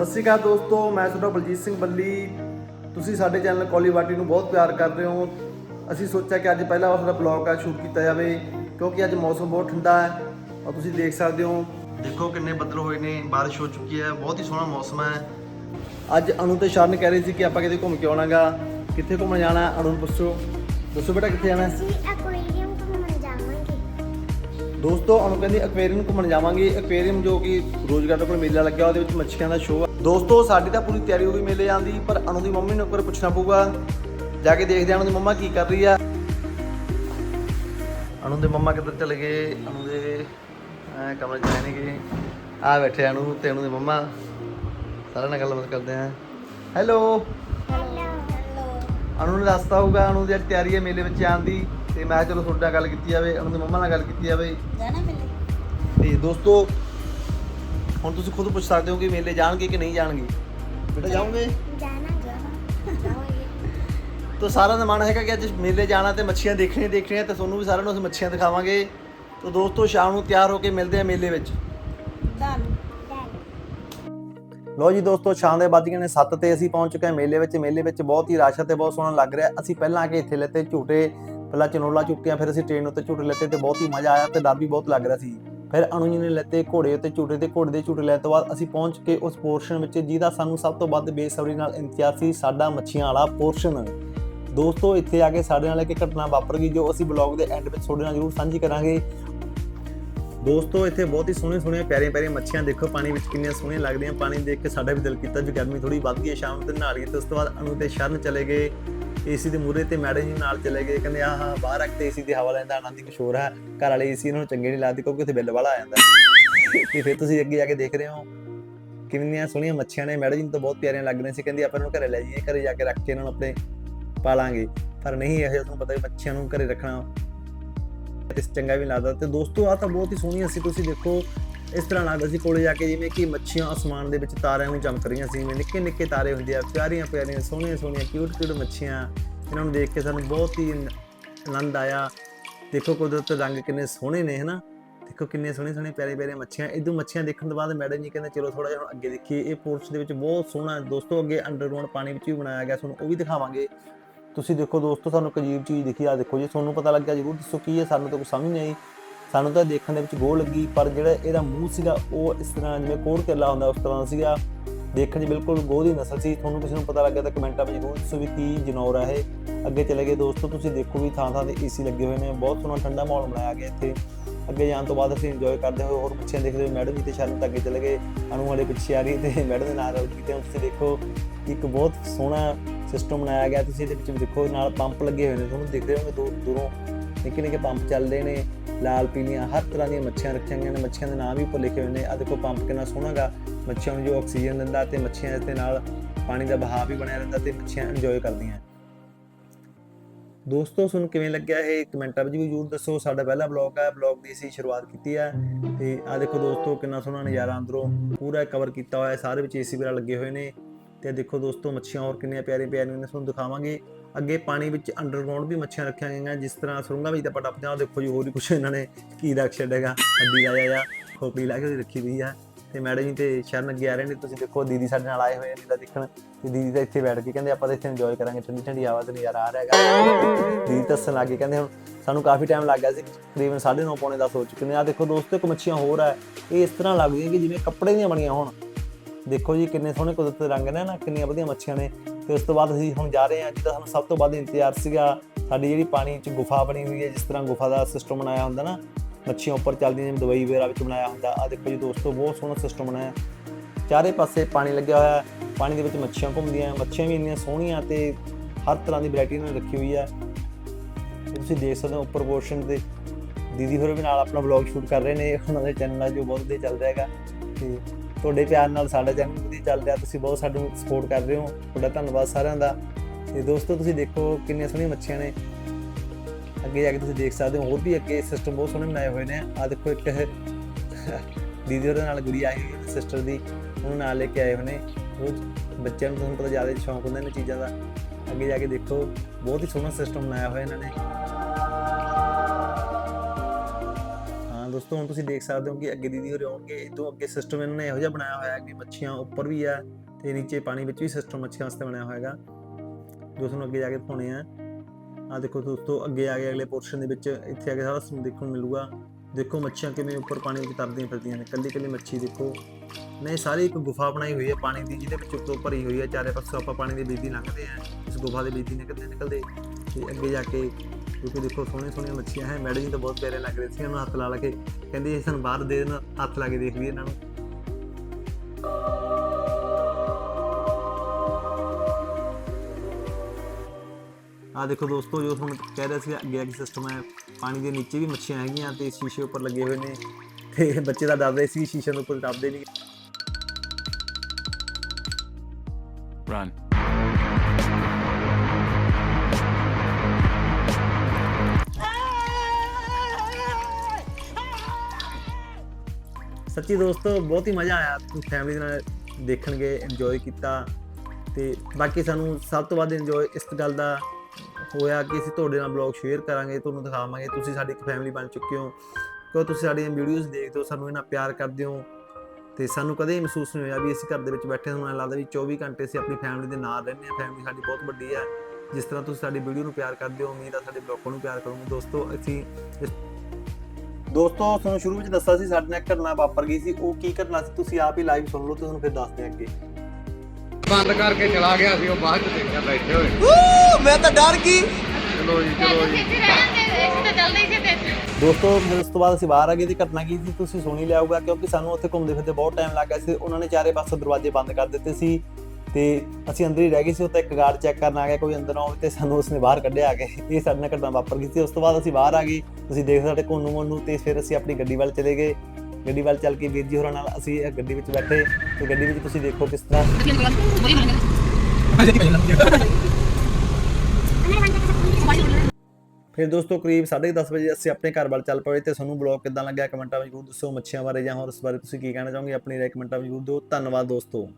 ਸਤਿ ਸ਼੍ਰੀ ਅਕਾਲ ਦੋਸਤੋ, ਮੈਂ ਤੁਹਾਡਾ ਬਲਜੀਤ ਸਿੰਘ ਬੱਲੀ। ਤੁਸੀਂ ਸਾਡੇ ਚੈਨਲ ਕੋਲੀ ਵਾਟੀ ਨੂੰ ਬਹੁਤ ਪਿਆਰ ਕਰਦੇ ਹੋ। ਅਸੀਂ ਸੋਚਿਆ ਕਿ ਅੱਜ ਪਹਿਲਾ ਵਾਰ ਸਾਡਾ ਬਲੌਗ ਆ ਸ਼ੂਟ ਕੀਤਾ ਜਾਵੇ, ਕਿਉਂਕਿ ਅੱਜ ਮੌਸਮ ਬਹੁਤ ਠੰਡਾ ਹੈ। ਔਰ ਤੁਸੀਂ ਦੇਖ ਸਕਦੇ ਹੋ, ਦੇਖੋ ਕਿੰਨੇ ਬੱਦਲ ਹੋਏ ਨੇ, ਬਾਰਿਸ਼ ਹੋ ਚੁੱਕੀ ਹੈ, ਬਹੁਤ ਹੀ ਸੋਹਣਾ ਮੌਸਮ ਹੈ। ਅੱਜ ਅਨੂ ਤੇ ਸ਼ਰਨ ਕਹਿ ਰਹੇ ਸੀ ਕਿ ਆਪਾਂ ਕਿਤੇ ਘੁੰਮ ਕੇ ਆਉਣਾਗਾ। ਕਿੱਥੇ ਘੁੰਮਣ ਜਾਣਾ ਹੈ? ਅਨੂ ਨੂੰ ਪੁੱਛੋ। ਦੱਸੋ ਬੇਟਾ ਕਿੱਥੇ ਜਾਣਾ ਦੋਸਤੋ ਅਨੂ ਕਹਿੰਦੀ ਐਕਵੇਰੀਅਮ ਘੁੰਮਣ ਜਾਵਾਂਗੇ। ਐਕਵੇਰੀਅਮ ਜੋ ਕਿ ਰੋਜ਼ਗਾਰ ਕੋਲ ਮੇਲਾ ਲੱਗਿਆ ਉਹਦੇ ਵਿੱਚ ਮੱਛੀਆਂ ਦਾ ਸ਼ੋਅ ਹੈ ਦੋਸਤੋ ਸਾਡੀ ਤਾਂ ਪੂਰੀ ਤਿਆਰੀ ਹੋ ਗਈ ਮੇਲੇ ਜਾਣ ਦੀ ਪਰ ਅਨੂ ਦੀ ਮੰਮੀ ਨੂੰ ਇੱਕ ਵਾਰ ਪੁੱਛਣਾ ਪਊਗਾ। ਜਾ ਕੇ ਦੇਖਦੇ ਅਨੂ ਦੀ ਮੰਮਾ ਕੀ ਕਰ ਰਹੀ ਆ। ਅਨੂ ਦੇ ਮੰਮਾ ਕਿੱਧਰ ਚਲੇ ਗਏ? ਅਨੂ ਦੇ ਐ ਕਮਰੇ 'ਚ ਰਹਿ ਨਹੀਂ ਗਏ ਆ ਬੈਠੇ ਅਨੂ ਤੇ ਅਨੂ ਦੀ ਮੰਮਾ। ਸਾਰਿਆਂ ਨਾਲ ਗੱਲਬਾਤ ਕਰਦੇ ਆ ਹੈਲੋ। ਅਨੂ ਨੇ ਦੱਸਤਾ ਹੋਊਗਾ ਅਨੂ ਦੀ ਤਿਆਰੀ ਹੈ ਮੇਲੇ ਵਿੱਚ ਜਾਣ ਦੀ। ਤੇ ਮੈਂ ਕਿਹਾ ਚਲੋ ਤੁਹਾਡੇ ਨਾਲ ਗੱਲ ਕੀਤੀ ਜਾਵੇ ਅਨੂ ਦੀ ਮੰਮਾ ਨਾਲ ਗੱਲ ਕੀਤੀ ਜਾਵੇ। ਜਾਣਾ ਮਿਲੇ। ਤੇ ਦੋਸਤੋ ਹੁਣ ਤੁਸੀਂ ਖੁਦ ਪੁੱਛ ਸਕਦੇ ਹੋ ਕਿ ਮੇਲੇ ਜਾਣਗੇ ਕਿ ਨਹੀਂ ਜਾਣਗੇ। ਬੇਟਾ ਜਾਓਗੇ? ਜਾਣਾ ਤਾਂ ਸਾਰਿਆਂ ਦਾ ਮਨ ਹੈਗਾ ਕਿ ਅੱਜ ਮੇਲੇ ਜਾਣਾ ਤੇ ਮੱਛੀਆਂ ਦੇਖਣੀਆਂ ਦੇਖਣੀਆਂ ਤੇ ਤੁਹਾਨੂੰ ਵੀ ਸਾਰਿਆਂ ਨੂੰ ਅਸੀਂ ਮੱਛੀਆਂ ਦਿਖਾਵਾਂਗੇ। ਤਾਂ ਦੋਸਤੋ ਸ਼ਾਮ ਨੂੰ ਤਿਆਰ ਹੋ ਕੇ ਮਿਲਦੇ ਆ ਮੇਲੇ ਵਿੱਚ। ਲੋ ਜੀ ਦੋਸਤੋ ਸ਼ਾਮ ਦੇ ਵੱਜ ਗਏ ਨੇ 7 ਤੇ ਅਸੀਂ ਪਹੁੰਚ ਚੁੱਕੇ ਹਾਂ ਮੇਲੇ ਵਿੱਚ। ਮੇਲੇ ਵਿੱਚ ਬਹੁਤ ਹੀ ਰਸ਼ ਤੇ ਬਹੁਤ ਸੋਹਣਾ ਲੱਗ ਰਿਹਾ ਅਸੀਂ ਪਹਿਲਾਂ ਆ ਕੇ ਇੱਥੇ ਲੈਤੇ ਝੂਟੇ ਪਹਿਲਾਂ ਚਨੋਲਾ ਚੁੱਕਿਆ, ਫਿਰ ਅਸੀਂ ਟ੍ਰੇਨ ਉੱਤੇ ਝੂਟੇ ਲੈਤੇ ਤੇ ਬਹੁਤ ਹੀ ਮਜ਼ਾ ਆਇਆ ਤੇ ਡਰ ਵੀ ਬਹੁਤ ਲੱਗ ਰਿਹਾ ਸੀ। ਫਿਰ ਅਨੂ ਜੀ ਨੇ ਲੈਤੇ ਘੋੜੇ ਉੱਤੇ ਝੂਟੇ ਤੇ ਘੋੜੇ ਦੇ ਝੂਟੇ ਲੈਣ ਤੋਂ ਬਾਅਦ ਅਸੀਂ ਪਹੁੰਚ ਕੇ ਉਸ ਪੋਰਸ਼ਨ ਵਿੱਚ ਜਿਹਦਾ ਸਾਨੂੰ ਸਭ ਤੋਂ ਵੱਧ ਬੇਸਬਰੀ ਨਾਲ ਇੰਤਜ਼ਾਰ ਸੀ, ਸਾਡਾ ਮੱਛੀਆਂ ਵਾਲਾ ਪੋਰਸ਼ਨ ਦੋਸਤੋ, ਇੱਥੇ ਆ ਕੇ ਸਾਡੇ ਨਾਲ ਇੱਕ ਘਟਨਾ ਵਾਪਰ ਗਈ ਜੋ ਅਸੀਂ ਬਲੌਗ ਦੇ ਐਂਡ ਵਿੱਚ ਤੁਹਾਡੇ ਨਾਲ ਜ਼ਰੂਰ ਸਾਂਝੀ ਕਰਾਂਗੇ। ਦੋਸਤੋ, ਇੱਥੇ ਬਹੁਤ ਹੀ ਸੋਹਣੇ ਸੋਹਣੇ ਪਿਆਰੇ ਪਿਆਰੇ ਮੱਛੀਆਂ ਦੇਖੋ, ਪਾਣੀ ਵਿੱਚ ਕਿੰਨੀਆਂ ਸੋਹਣੀਆਂ ਲੱਗਦੀਆਂ, ਪਾਣੀ ਦੇਖ ਕੇ ਸਾਡਾ ਵੀ ਦਿਲ ਕੀਤਾ ਵੀ ਗਰਮੀ ਥੋੜੀ ਵੱਧ ਗਈ ਹੈ, ਸ਼ਾਮ ਨੂੰ ਤੇ ਨਹਾ ਲਈਏ ਤੇ ਉਸ ਤੋਂ ਬਾਅਦ ਅਨੂ ਤੇ ਸ਼ਰਨ ਚਲੇ ਗਏ। ਏਸੀ ਦੇ ਮੂਰੇ ਤੇ ਮੈਡਮ ਜੀ ਨਾਲ ਚਲੇ ਗਏ, ਕਹਿੰਦੇ, ਆਹ ਬਾਹਰ ਰੱਖ ਤੇ ਏਸੀ ਦੀ ਹਵਾ ਲੈਂਦਾ ਆਨੰਦ ਕੁਛ ਹੋਰ ਹੈ। ਘਰ ਵਾਲੇ ਏਸੀ ਨੂੰ ਚੰਗੇ ਨਹੀਂ ਲੱਗਦੇ ਕਿਉਂਕਿ ਉੱਥੇ ਬਿੱਲ ਵਾਲਾ ਆ ਜਾਂਦਾ। ਤੇ ਫਿਰ ਤੁਸੀਂ ਅੱਗੇ ਜਾ ਕੇ ਦੇਖ ਰਹੇ ਹੋ, ਕਿੰਨੀਆਂ ਸੋਹਣੀਆਂ ਮੱਛੀਆਂ ਨੇ। ਮੈਡਮ ਜੀ ਨੂੰ ਤਾਂ ਬਹੁਤ ਪਿਆਰੀਆਂ ਲੱਗ ਰਹੀਆਂ ਸੀ, ਕਹਿੰਦੀ, ਆਪਾਂ ਇਹਨਾਂ ਨੂੰ ਘਰੇ ਲੈ ਜਾਈਏ, ਘਰੇ ਜਾ ਕੇ ਰੱਖ ਕੇ ਇਹਨਾਂ ਨੂੰ ਆਪਣੇ ਪਾਲਾਂਗੇ। ਪਰ ਨਹੀਂ, ਇਹ ਤੁਹਾਨੂੰ ਪਤਾ ਹੈ ਬੱਚਿਆਂ ਨੂੰ ਘਰੇ ਰੱਖਣਾ ਤੇ ਚੰਗਾ ਵੀ ਲੱਗਦਾ। ਤੇ ਦੋਸਤੋ ਆ ਤਾਂ ਬਹੁਤ ਹੀ ਸੋਹਣੀਆਂ ਸੀ। ਤੁਸੀਂ ਦੇਖੋ ਇਸ ਤਰ੍ਹਾਂ ਲੱਗਦਾ ਸੀ ਕੋਲੇ ਜਾ ਕੇ ਜਿਵੇਂ ਕਿ ਮੱਛੀਆਂ ਅਸਮਾਨ ਦੇ ਵਿੱਚ ਤਾਰਿਆਂ ਨੂੰ ਚਮਕ ਰਹੀਆਂ ਸੀ, ਜਿਵੇਂ ਨਿੱਕੇ ਨਿੱਕੇ ਤਾਰੇ ਹੁੰਦੇ ਆ, ਪਿਆਰੀਆਂ ਪਿਆਰੀਆਂ, ਸੋਹਣੀਆਂ ਸੋਹਣੀਆਂ ਕਿਊਟ ਕਿਊਟ ਮੱਛੀਆਂ। ਇਹਨਾਂ ਨੂੰ ਦੇਖ ਕੇ ਸਾਨੂੰ ਬਹੁਤ ਹੀ ਆਨੰਦ ਆਇਆ। ਦੇਖੋ ਕੁਦਰਤ ਦੇ ਰੰਗ ਕਿੰਨੇ ਸੋਹਣੇ ਨੇ, ਹਨਾ? ਦੇਖੋ ਕਿੰਨੇ ਸੋਹਣੇ ਸੋਹਣੇ ਪਿਆਰੇ ਪਿਆਰੇ ਮੱਛੀਆਂ। ਇਦੋਂ ਮੱਛੀਆਂ ਦੇਖਣ ਤੋਂ ਬਾਅਦ ਮੈਡਮ ਜੀ ਕਹਿੰਦੇ, ਚਲੋ ਥੋੜਾ ਜਿਹਾ ਹੁਣ ਅੱਗੇ ਦੇਖੀਏ। ਇਹ ਪੋਰਚ ਦੇ ਵਿੱਚ ਬਹੁਤ ਸੋਹਣਾ ਦੋਸਤੋ, ਅੱਗੇ ਅੰਡਰਗਰਾਉਂਡ ਪਾਣੀ ਵਿੱਚ ਵੀ ਬਣਾਇਆ ਗਿਆ, ਤੁਹਾਨੂੰ ਉਹ ਵੀ ਦਿਖਾਵਾਂਗੇ। ਤੁਸੀਂ ਦੇਖੋ ਦੋਸਤੋ, ਸਾਨੂੰ ਇੱਕ ਅਜੀਬ ਚੀਜ਼ ਦਿਖੀ ਆ ਦੇਖੋ ਜੀ, ਤੁਹਾਨੂੰ ਪਤਾ ਲੱਗਿਆ ਜ਼ਰੂਰ, ਦੱਸੋ ਕੀ ਹੈ, ਸਾਨੂੰ ਤਾਂ ਕੁਝ ਸਮਝ ਨਹੀਂ ਆਈ। ਸਾਨੂੰ ਤਾਂ ਦੇਖਣ ਦੇ ਵਿੱਚ ਗੋਹ ਲੱਗੀ, ਪਰ ਜਿਹੜਾ ਇਹਦਾ ਮੂੰਹ ਸੀਗਾ, ਉਹ ਇਸ ਤਰ੍ਹਾਂ ਜਿਵੇਂ ਕੋੜ ਕੇਲਾ ਹੁੰਦਾ, ਉਸ ਤਰ੍ਹਾਂ ਸੀਗਾ। ਦੇਖਣ 'ਚ ਬਿਲਕੁਲ ਗੋਹ ਦੀ ਨਸਲ ਸੀ। ਤੁਹਾਨੂੰ ਕਿਸੇ ਨੂੰ ਪਤਾ ਲੱਗਿਆ ਤਾਂ ਕਮੈਂਟਾਂ ਵਿੱਚ ਜ਼ਰੂਰ ਦੱਸੋ ਵੀ ਕੀ ਜਨੌਰ ਆ ਇਹ। ਅੱਗੇ ਚਲੇ ਗਏ ਦੋਸਤੋ, ਤੁਸੀਂ ਦੇਖੋ ਵੀ ਥਾਂ ਥਾਂ ਤੇ ਏਸੀ ਲੱਗੇ ਹੋਏ ਨੇ। ਬਹੁਤ ਸੋਹਣਾ ਠੰਡਾ ਮਾਹੌਲ ਬਣਾਇਆ ਗਿਆ ਇੱਥੇ। ਅੱਗੇ ਜਾਣ ਤੋਂ ਬਾਅਦ ਅਸੀਂ ਇੰਜੋਏ ਕਰਦੇ ਹੋਏ ਹੋਰ ਪਿੱਛੇ ਦੇਖਦੇ ਹੋਏ ਮੈਡਮ ਜੀ ਤੇ ਸ਼ਰਨ ਤਾਂ ਅੱਗੇ ਚਲੇ ਗਏ। ਅਨੂ ਵਾਲੇ ਪਿੱਛੇ ਆ ਗਈ ਤੇ ਮੈਡਮ ਦੇ ਨਾਲ ਰਲ ਕੀਤੇ। ਤੁਸੀਂ ਦੇਖੋ, ਇੱਕ ਬਹੁਤ ਸੋਹਣਾ ਸਿਸਟਮ ਬਣਾਇਆ ਗਿਆ। ਤੁਸੀਂ ਇਹਦੇ ਵਿੱਚ ਦੇਖੋ, ਨਾਲ ਪੰਪ ਲੱਗੇ ਹੋਏ ਨੇ। ਤੁਹਾਨੂੰ ਦਿਖ ਰਹੇ ਹੋਣਗੇ ਦੂਰੋਂ ਨਿੱਕੇ ਨਿੱਕੇ ਪੰਪ ਚੱਲਦੇ ਨੇ। ਲਾਲ ਪੀਲੀਆਂ, ਹਰ ਤਰ੍ਹਾਂ ਦੀਆਂ ਮੱਛੀਆਂ ਰੱਖੀਆਂ ਗਈਆਂ ਨੇ। ਮੱਛੀਆਂ ਦੇ ਨਾਮ ਵੀ ਉੱਪਰ ਲਿਖੇ ਹੋਏ ਨੇ। ਆ ਦੇਖੋ, ਪੰਪ ਕਿੰਨਾ ਸੋਹਣਾਗਾ ਮੱਛੀਆਂ ਨੂੰ ਜੋ ਆਕਸੀਜਨ ਦਿੰਦਾ ਤੇ ਮੱਛੀਆਂ ਇਸ ਦੇ ਨਾਲ ਪਾਣੀ ਦਾ ਬਹਾਅ ਵੀ ਬਣਿਆ ਰਹਿੰਦਾ ਤੇ ਮੱਛੀਆਂ ਇੰਜੋਏ ਕਰਦੀਆਂ। ਦੋਸਤੋ, ਤੁਹਾਨੂੰ ਕਿਵੇਂ ਲੱਗਿਆ ਇਹ? ਕਮੈਂਟਾਂ ਵਿੱਚ ਵੀ ਜਰੂਰ ਦੱਸੋ। ਸਾਡਾ ਪਹਿਲਾ ਬਲੌਗ ਹੈ ਬਲੌਗ ਦੀ ਅਸੀਂ ਸ਼ੁਰੂਆਤ ਕੀਤੀ ਹੈ ਤੇ ਆ ਦੇਖੋ ਦੋਸਤੋ, ਕਿੰਨਾ ਸੋਹਣਾ ਨਜ਼ਾਰਾ ਅੰਦਰੋਂ। ਪੂਰਾ ਕਵਰ ਕੀਤਾ ਹੋਇਆ। ਹੈ ਸਾਰੇ ਵਿੱਚ ਏਸੀ ਵਗੈਰਾ ਲੱਗੇ ਹੋਏ ਨੇ। ਤੇ ਦੇਖੋ ਦੋਸਤੋ, ਮੱਛੀਆਂ ਹੋਰ ਕਿੰਨੀਆਂ ਪਿਆਰੀਆਂ ਪਿਆਰੀਆਂ ਨੇ। ਤੁਹਾਨੂੰ ਦਿਖਾਵਾਂਗੇ। ਅੱਗੇ ਪਾਣੀ ਵਿੱਚ ਅੰਡਰਗਰਾਉਂਡ ਵੀ ਮੱਛੀਆਂ ਰੱਖੀਆਂ ਗਈਆਂ, ਜਿਸ ਤਰ੍ਹਾਂ ਸੁਰੰਗਾਂ ਵਿੱਚ ਤਾਂ ਆਪਾਂ ਟੱਪਦੇ ਹਾਂ ਉਹ ਦੇਖੋ ਜੀ ਹੋਰ ਵੀ ਕੁਝ ਇਹਨਾਂ ਨੇ ਕੀ ਰੱਖ ਛੱਡੇਗਾ ਅੱਡੀ ਰਾਜਾ ਜਾਂ ਖੋਪੜੀ ਲਾ ਕੇ ਰੱਖੀ ਹੋਈ ਆ। ਤੇ ਮੈਡਮ ਜੀ ਤੇ ਸ਼ਰਨ ਅੱਗੇ ਆ ਰਹੇ ਨੇ, ਤੁਸੀਂ ਦੇਖੋ ਦੀਦੀ ਸਾਡੇ ਨਾਲ ਆਏ ਹੋਏ ਨੇ ਦਾ ਦੇਖਣ। ਤੇ ਦੀਦੀ ਤਾਂ ਇੱਥੇ ਬੈਠ ਕੇ ਕਹਿੰਦੇ, ਆਪਾਂ ਤਾਂ ਇੱਥੇ ਇੰਜੋਏ ਕਰਾਂਗੇ, ਠੰਡੀ ਠੰਡੀ ਹਵਾ ਤੇ ਨਜ਼ਾਰਾ ਆ ਰਿਹਾ ਹੈਗਾ। ਦੀਦੀ ਦੱਸਣ ਲੱਗੇ ਕਹਿੰਦੇ ਹੁਣ ਸਾਨੂੰ ਕਾਫੀ ਟਾਈਮ ਲੱਗ ਗਿਆ ਸੀ, ਤਕਰੀਬਨ 9:30 ਪੌਣੇ 10 ਹੋ ਚੁੱਕੇ ਨੇ। ਆ ਦੇਖੋ ਦੋਸਤੋ, ਇੱਕ ਮੱਛੀਆਂ ਹੋਰ ਆ, ਇਹ ਇਸ ਤਰ੍ਹਾਂ ਲੱਗਦੀਆਂ ਕਿ ਜਿਵੇਂ ਕੱਪੜੇ ਦੀਆਂ ਬਣੀਆਂ ਹੋਣ। ਦੇਖੋ ਜੀ ਕਿੰਨੇ ਸੋਹਣੇ ਕੁਦਰਤ ਦੇ ਰੰਗ ਨੇ ਨਾ, ਕਿੰਨੀਆਂ ਵਧੀਆ ਮੱਛੀਆਂ ਨੇ। ਤੇ ਉਸ ਤੋਂ ਬਾਅਦ ਅਸੀਂ ਹੁਣ ਜਾ ਰਹੇ ਹਾਂ ਜਿਹਦਾ ਸਾਨੂੰ ਸਭ ਤੋਂ ਵੱਧ ਇੰਤਜ਼ਾਰ ਸੀਗਾ, ਸਾਡੀ ਜਿਹੜੀ ਪਾਣੀ 'ਚ ਗੁਫਾ ਬਣੀ ਹੋਈ ਹੈ, ਜਿਸ ਤਰ੍ਹਾਂ ਗੁਫਾ ਦਾ ਸਿਸਟਮ ਬਣਾਇਆ ਹੁੰਦਾ ਨਾ, ਮੱਛੀਆਂ ਉੱਪਰ ਚੱਲਦੀਆਂ ਜਿਵੇਂ ਦਵਾਈ ਵਗੈਰਾ ਵਿੱਚ ਬਣਾਇਆ ਹੁੰਦਾ ਆ ਦੇਖੋ ਜੀ ਦੋਸਤੋ, ਬਹੁਤ ਸੋਹਣਾ ਸਿਸਟਮ ਬਣਾਇਆ। ਚਾਰੇ ਪਾਸੇ ਪਾਣੀ ਲੱਗਿਆ ਹੋਇਆ ਪਾਣੀ ਦੇ ਵਿੱਚ ਮੱਛੀਆਂ ਘੁੰਮਦੀਆਂ ਮੱਛੀਆਂ ਵੀ ਇੰਨੀਆਂ ਸੋਹਣੀਆਂ ਤੇ ਹਰ ਤਰ੍ਹਾਂ ਦੀ ਵੈਰਾਈਟੀ ਨਾਲ ਰੱਖੀ ਹੋਈ ਹੈ। ਤੁਸੀਂ ਦੇਖ ਸਕਦੇ ਹੋ ਉੱਪਰ ਪੋਰਸ਼ਨ ਤੇ, ਦੀਦੀ ਹੋਰੇ ਵੀ ਨਾਲ ਆਪਣਾ ਵਲੌਗ ਸ਼ੂਟ ਕਰ ਰਹੇ ਨੇ, ਉਹਨਾਂ ਦੇ ਚੈਨਲ ਆ ਜੋ ਬਹੁਤ ਵਧੀਆ ਚੱਲ ਰਿਹਾ ਹੈਗਾ, ਤੇ ਤੁਹਾਡੇ ਪਿਆਰ ਨਾਲ ਸਾਡਾ ਚੈਨਲ ਵਧੀਆ ਚੱਲ ਰਿਹਾ, ਤੁਸੀਂ ਬਹੁਤ ਸਾਨੂੰ ਸਪੋਰਟ ਕਰ ਰਹੇ ਹੋ, ਤੁਹਾਡਾ ਧੰਨਵਾਦ ਸਾਰਿਆਂ ਦਾ। ਤੇ ਦੋਸਤੋ, ਤੁਸੀਂ ਦੇਖੋ ਕਿੰਨੀਆਂ ਸੋਹਣੀਆਂ ਮੱਛੀਆਂ ਨੇ। ਅੱਗੇ ਜਾ ਕੇ ਤੁਸੀਂ ਦੇਖ ਸਕਦੇ ਹੋ, ਹੋਰ ਵੀ ਅੱਗੇ ਸਿਸਟਮ ਬਹੁਤ ਸੋਹਣੇ ਬਣਾਏ ਹੋਏ ਨੇ। ਆ ਦੇਖੋ ਇੱਕ ਦੀਦੀ ਉਹਦੇ ਨਾਲ ਗੁੜੀ ਆਈ ਹੋਈ ਹੈ ਸਿਸਟਰ ਦੀ, ਉਹਨੂੰ ਨਾਲ ਲੈ ਕੇ ਆਏ ਹੋਏ ਨੇ। ਉਹ ਬੱਚਿਆਂ ਨੂੰ ਤੁਹਾਨੂੰ ਪਤਾ ਜ਼ਿਆਦਾ ਸ਼ੌਂਕ ਹੁੰਦਾ ਇਹਨਾਂ ਚੀਜ਼ਾਂ ਦਾ। ਅੱਗੇ ਜਾ ਕੇ ਦੇਖੋ, ਬਹੁਤ ਹੀ ਸੋਹਣਾ ਸਿਸਟਮ ਬਣਾਇਆ ਹੋਇਆ ਇਹਨਾਂ ਨੇ। ਦੋਸਤੋ, ਹੁਣ ਤੁਸੀਂ ਦੇਖ ਸਕਦੇ ਹੋ ਕਿ ਅੱਗੇ ਦੀਦੀ ਹੋਰੇ ਆਉਣਗੇ। ਤੋਂ ਅੱਗੇ ਸਿਸਟਮ ਇਹਨਾਂ ਨੇ ਇਹੋ ਜਿਹਾ ਬਣਾਇਆ ਹੋਇਆ ਹੈ ਕਿ ਮੱਛੀਆਂ ਉੱਪਰ ਵੀ ਆ ਤੇ ਨੀਚੇ ਪਾਣੀ ਵਿੱਚ ਵੀ ਸਿਸਟਮ ਮੱਛੀਆਂ ਵਾਸਤੇ ਬਣਾਇਆ ਹੋਇਆ ਹੈਗਾ। ਜੋ ਤੁਹਾਨੂੰ ਅੱਗੇ ਜਾ ਕੇ ਦਿਖਾਉਣੇ ਆ। ਆ ਦੇਖੋ ਦੋਸਤੋ, ਅੱਗੇ ਆ ਗਏ ਅਗਲੇ ਪੋਰਸ਼ਨ ਦੇ ਵਿੱਚ ਇੱਥੇ ਆ ਕੇ ਸਾਰਾ ਤੁਹਾਨੂੰ ਦੇਖਣ ਨੂੰ ਮਿਲੂਗਾ। ਦੇਖੋ ਮੱਛੀਆਂ ਕਿਵੇਂ ਉੱਪਰ ਪਾਣੀ ਵਿੱਚ ਤਰਦੀਆਂ ਫਿਰਦੀਆਂ ਨੇ। ਕੱਲੀ ਕੱਲੀ ਮੱਛੀ ਦੇਖੋ। ਨਹੀਂ, ਸਾਰੀ ਇੱਕ ਗੁਫਾ ਬਣਾਈ ਹੋਈ ਹੈ ਪਾਣੀ ਦੀ, ਜਿਹਦੇ ਵਿੱਚ ਉੱਤੋਂ ਭਰੀ ਹੋਈ ਹੈ। ਚਾਰੇ ਪਾਸੇ ਆਪਾਂ ਪਾਣੀ ਦੇ ਵਿੱਚ ਦੀ ਲੰਘਦੇ ਆ। ਇਸ ਗੁਫਾ ਦੇ ਵਿੱਚ ਦੀ ਨਿਕਲਦੇ ਨਿਕਲਦੇ ਤੇ ਅੱਗੇ ਜਾ ਕੇ ਕਿਉਂਕਿ ਦੇਖੋ ਸੋਹਣੇ ਸੋਹਣੀਆਂ ਮੱਛੀਆਂ ਹੈ, ਮੈਡਮ ਜੀ ਤਾਂ ਬਹੁਤ ਪਿਆਰੇ ਲੱਗ ਰਹੇ ਸੀ, ਉਹਨਾਂ ਨੂੰ ਹੱਥ ਲਾ ਲਾ ਕੇ ਕਹਿੰਦੀ ਇਹ ਸਾਨੂੰ ਬਾਹਰ ਦੇ ਦੇਣ, ਹੱਥ ਲਾ ਕੇ ਦੇਖ ਲਈ ਇਹਨਾਂ ਨੂੰ। ਆ ਦੇਖੋ ਦੋਸਤੋ, ਜੋ ਤੁਹਾਨੂੰ ਕਹਿ ਰਿਹਾ ਸੀ ਅੱਗੇ ਅੱਗੇ ਸਿਸਟਮ ਹੈ, ਪਾਣੀ ਦੇ ਨੀਚੇ ਵੀ ਮੱਛੀਆਂ ਹੈਗੀਆਂ ਤੇ ਸ਼ੀਸ਼ੇ ਉੱਪਰ ਲੱਗੇ ਹੋਏ ਨੇ। ਤੇ ਬੱਚੇ ਦਾ ਡਰ ਰਹੇ ਸੀ, ਸ਼ੀਸ਼ੇ ਦੇ ਉੱਪਰ ਟੱਪਦੇ ਨਹੀਂ Run. ਸੱਚੀ ਦੋਸਤੋ, ਬਹੁਤ ਹੀ ਮਜ਼ਾ ਆਇਆ ਫੈਮਿਲੀ ਦੇ ਨਾਲ ਦੇਖਣਗੇ ਇੰਜੋਏ ਕੀਤਾ। ਤੇ ਬਾਕੀ ਸਾਨੂੰ ਸਭ ਤੋਂ ਵੱਧ ਇੰਜੋਏ ਇਸ ਗੱਲ ਦਾ ਹੋਇਆ ਕਿ ਅਸੀਂ ਤੁਹਾਡੇ ਨਾਲ ਬਲੌਗ ਸ਼ੇਅਰ ਕਰਾਂਗੇ, ਤੁਹਾਨੂੰ ਦਿਖਾਵਾਂਗੇ। ਤੁਸੀਂ ਸਾਡੀ ਇੱਕ ਫੈਮਿਲੀ ਬਣ ਚੁੱਕੇ ਹੋ। ਕਿਉਂ ਤੁਸੀਂ ਸਾਡੀਆਂ ਵੀਡੀਓਜ਼ ਦੇਖਦੇ ਹੋ, ਸਾਨੂੰ ਇਹਨਾਂ ਪਿਆਰ ਕਰਦੇ ਹੋ। ਤੇ ਸਾਨੂੰ ਕਦੇ ਇਹ ਮਹਿਸੂਸ ਨਹੀਂ ਹੋਇਆ ਵੀ ਅਸੀਂ ਘਰ ਦੇ ਵਿੱਚ ਬੈਠੇ ਸਾਨੂੰ ਐਂ ਲੱਗਦਾ ਵੀ 24 ਘੰਟੇ ਅਸੀਂ ਆਪਣੀ ਫੈਮਿਲੀ ਦੇ ਨਾਲ ਰਹਿੰਦੇ ਹਾਂ। ਫੈਮਿਲੀ ਸਾਡੀ ਬਹੁਤ ਵੱਡੀ ਹੈ। ਜਿਸ ਤਰ੍ਹਾਂ ਤੁਸੀਂ ਸਾਡੀ ਵੀਡੀਓ ਨੂੰ ਪਿਆਰ ਕਰਦੇ ਹੋ, ਉਮੀਦ ਆ ਸਾਡੇ ਬਲੌਗਾਂ ਨੂੰ ਪਿਆਰ ਕਰੋਗੇ। ਦੋਸਤੋ, ਅਸੀਂ ਦੋਸਤੋ ਤੁਹਾਨੂੰ ਸ਼ੁਰੂ ਵਿੱਚ ਦੱਸਿਆ ਸੀ ਸਾਡੇ ਨਾਲ ਘਟਨਾ ਵਾਪਰ ਗਈ ਸੀ। ਉਹ ਕੀ ਘਟਨਾ ਸੀ? ਤੁਸੀਂ ਆਪ ਹੀ ਲਾਈਵ ਸੁਣ ਲਓ ਤੇ ਤੁਹਾਨੂੰ ਫਿਰ ਦੱਸਦੇ ਹਾਂ ਅੱਗੇ। ਬੰਦ ਕਰਕੇ ਚਲਾ ਗਿਆ ਸੀ ਉਹ ਬਾਅਦ ਚ ਦੇਖਿਆ ਬੈਠੇ ਹੋਏ। ਮੈਂ ਤਾਂ ਡਰ ਗਈ। ਚਲੋ ਜੀ ਚਲੋ ਜੀ। ਇੱਥੇ ਰਹਿਣਗੇ ਅਸੀਂ ਤਾਂ ਜਲਦੀ ਸੀ ਤੇ ਦੋਸਤੋ ਫਿਰ ਉਸ ਤੋਂ ਬਾਅਦ ਅਸੀਂ ਬਾਹਰ ਆ ਗਏ ਤੇ ਘਟਨਾ ਕੀ ਸੀ? ਤੁਸੀਂ ਸੁਣੀ ਲਿਆ ਹੋਊਗਾ ਕਿਉਂਕਿ ਸਾਨੂੰ ਉੱਥੇ ਘੁੰਮਦੇ ਫਿਰਦੇ ਬਹੁਤ ਟਾਈਮ ਲੱਗ ਗਿਆ ਸੀ। ਉਹਨਾਂ ਨੇ ਚਾਰੇ ਪਾਸੇ ਦਰਵਾਜ਼ੇ ਬੰਦ ਕਰ ਦਿੱਤੇ ਸੀ। ਤੇ ਅਸੀਂ ਅੰਦਰ ਹੀ ਰਹਿ ਗਏ ਸੀ, ਉੱਥੇ ਇੱਕ ਗਾਰਡ ਚੈੱਕ ਕਰਨ ਆ ਗਿਆ, ਕੋਈ ਅੰਦਰ ਨਾ ਹੋਵੇ ਤੇ ਸਾਨੂੰ ਉਸਨੇ ਬਾਹਰ ਕੱਢਿਆ ਆ ਕੇ। ਇਹ ਸਾਡੇ ਨਾਲ ਘਟਨਾ ਵਾਪਰ ਗਈ ਸੀ। ਉਸ ਤੋਂ ਬਾਅਦ ਅਸੀਂ ਬਾਹਰ ਆ ਗਏ। ਤੁਸੀਂ ਦੇਖ ਸਾਡੇ ਕੋਨੂ ਮੋਨੂ ਤੇ ਫਿਰ ਅਸੀਂ ਆਪਣੀ ਗੱਡੀ ਵੱਲ ਚਲੇ ਗਏ। ਗੱਡੀ ਵੱਲ ਚੱਲ ਕੇ ਵੀਰ ਜੀ ਹੋਰਾਂ ਨਾਲ ਅਸੀਂ ਗੱਡੀ ਵਿੱਚ ਬੈਠੇ। ਤੇ ਗੱਡੀ ਵਿੱਚ ਤੁਸੀਂ ਦੇਖੋ ਕਿਸ ਤਰ੍ਹਾਂ ਫਿਰ ਦੋਸਤੋ ਕਰੀਬ 10:30 ਵਜੇ ਅਸੀਂ ਆਪਣੇ ਘਰ ਵੱਲ ਚੱਲ ਪਏ ਤੇ ਤੁਹਾਨੂੰ ਬਲੌਗ ਕਿੱਦਾਂ ਲੱਗਿਆ? ਕਮੈਂਟਾਂ ਵਿੱਚ ਜ਼ਰੂਰ ਦੱਸੋ ਮੱਛੀਆਂ ਬਾਰੇ ਜਾਂ ਹੋਰ ਉਸ ਬਾਰੇ ਤੁਸੀਂ ਕੀ ਕਹਿਣਾ ਚਾਹੋਗੇ? ਆਪਣੀ ਰਾਏ ਕਮੈਂਟਾਂ ਵਿੱਚ ਜ਼ਰੂਰ ਦਿਓ। ਧੰਨਵਾਦ ਦੋਸਤੋ।